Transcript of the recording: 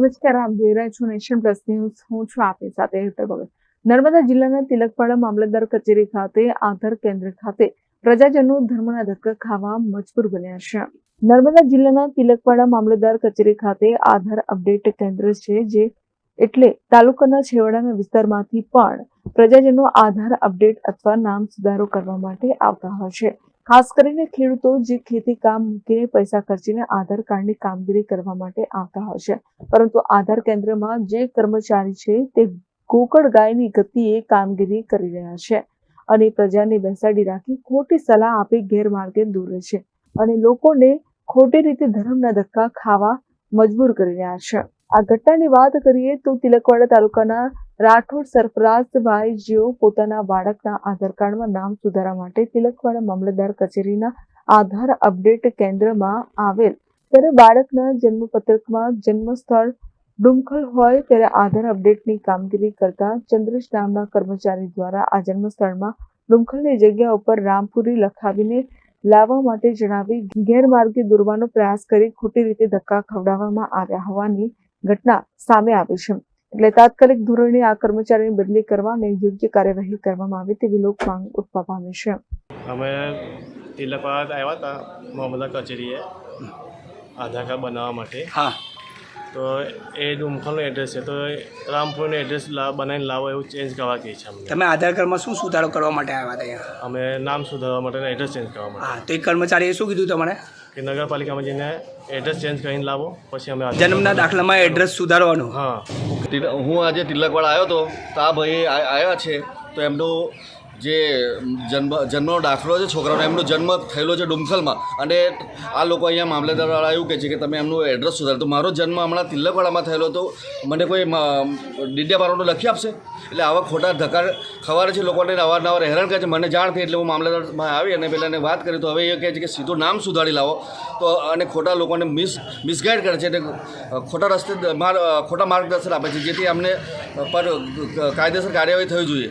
નમસ્કાર, આપ જોઈ રહ્યા છો નેશન પ્લસ ન્યૂઝ. હું છું આપની સાથે હેતર ભગત. નર્મદા જિલ્લાના તિલકપાડા મામલતદાર કચેરી ખાતે આધાર કેન્દ્ર ખાતે પ્રજાજનો ધર્મના ધક્કા ખાવા મજબૂર બન્યા છે. નર્મદા જિલ્લાના તિલકપાડા મામલતદાર કચેરી ખાતે આધાર અપડેટ કેન્દ્ર છે જે એટલે તાલુકાના છેવાડાના વિસ્તારમાંથી પણ પ્રજાજનો આધાર અપડેટ અથવા નામ સુધારો કરવા માટે આવતા હોય છે. ખાસ કરીને ખેડૂતો જે ખેતી કામ મૂકીને પૈસા ખર્ચીને આધાર કાર્ડની કામગીરી કરવા માટે આવતા હોય છે. પરંતુ આધાર કેન્દ્રમાં જે કર્મચારી છે તે ગોકળ ગાયની ગતિએ કામગીરી કરી રહ્યા છે અને પ્રજાને બેસાડી રાખી ખોટી સલાહ આપી ગેરમાર્ગે દોરે છે અને લોકોને ખોટી રીતે ધર્મના ધક્કા ખાવા મજબૂર કરી રહ્યા છે. આ ઘટનાની વાત કરીએ તો તિલકવાડા તાલુકાના રાઠોડ સરફરાજભાઈ જેઓ પોતાના બાળકના આધાર કાર્ડમાં નામ સુધારા માટે તિલકવાડા મામલતદાર કચેરીના આધાર અપડેટ કેન્દ્રમાં આવેલ. ત્યારે બાળકના જન્મપત્રકમાં જન્મ સ્થળ ડુમખલ હોય ત્યારે આધાર અપડેટની કામગીરી કરતા ચંદ્રેશ નામના કર્મચારી દ્વારા આ જન્મ સ્થળમાં ડુમખલની જગ્યા ઉપર રામપુરી લખાવીને લાવવા માટે જણાવી ગેરમાર્ગે દોરવાનો પ્રયાસ કરી ખોટી રીતે ધક્કા ખવડાવવામાં આવ્યા હોવાની ઘટના સામે આવી છે. એટલે તાત્કાલિક ધોરણે આ કર્મચારીની બદલી કરવા અને યોગ્ય કાર્યવાહી કરવામાં આવે તેવી લોક માંગ ઉઠવા પામી છે. અમે તિલકવાડ આવ્યા હતા મામલા કચેરીએ. આધાર કાર્ડ બનાવવા માટે. હા. તો એ ડુમખલનું એડ્રેસ છે. તો એ રામપુરનું એડ્રેસ લા બનાવીને લાવો એવું ચેન્જ કરવા કહે છે અમને. તમે આધાર કાર્ડમાં શું સુધારો કરવા માટે આવ્યા હતા અમે નામ સુધારવા માટે એડ્રેસ ચેન્જ કરવા માટે. હા તો એ કર્મચારીએ શું કીધું તમારે? કે નગરપાલિકામાં જઈને એડ્રેસ ચેન્જ કરીને લાવો પછી અમે જન્મના દાખલામાં એડ્રેસ સુધારવાનું. હા. હું આજે તિલકવાડા આવ્યો હતો તો આ ભાઈ આ- આવ્યા છે. તો એમનો જે જન્મ, જન્મનો દાખલો છે, છોકરાનો એમનો જન્મ થયેલો છે ડુમસલમાં. અને આ લોકો અહીંયા મામલતદારવાળા એવું કહે છે કે તમે એમનું એડ્રેસ સુધારો. તો મારો જન્મ હમણાં તિલકવાડામાં થયેલો હતો. મને કોઈ ડીડિયાપાડાનું લખી આપશે? એટલે આવા ખોટા ધક્કા ખવાડે છે, લોકોને અવારનવાર હેરાન કરે છે. મને જાણ થઈ એટલે હું મામલતદારમાં આવી અને પહેલાં વાત કરી. તો હવે એ કહે છે કે સીધું નામ સુધારી લાવો. તો અને ખોટા લોકોને મિસ મિસગાઈડ કરે છે. અને ખોટા રસ્તે ખોટા માર્ગદર્શન આપે છે, જેથી અમને પર કાયદેસર કાર્યવાહી થવી જોઈએ.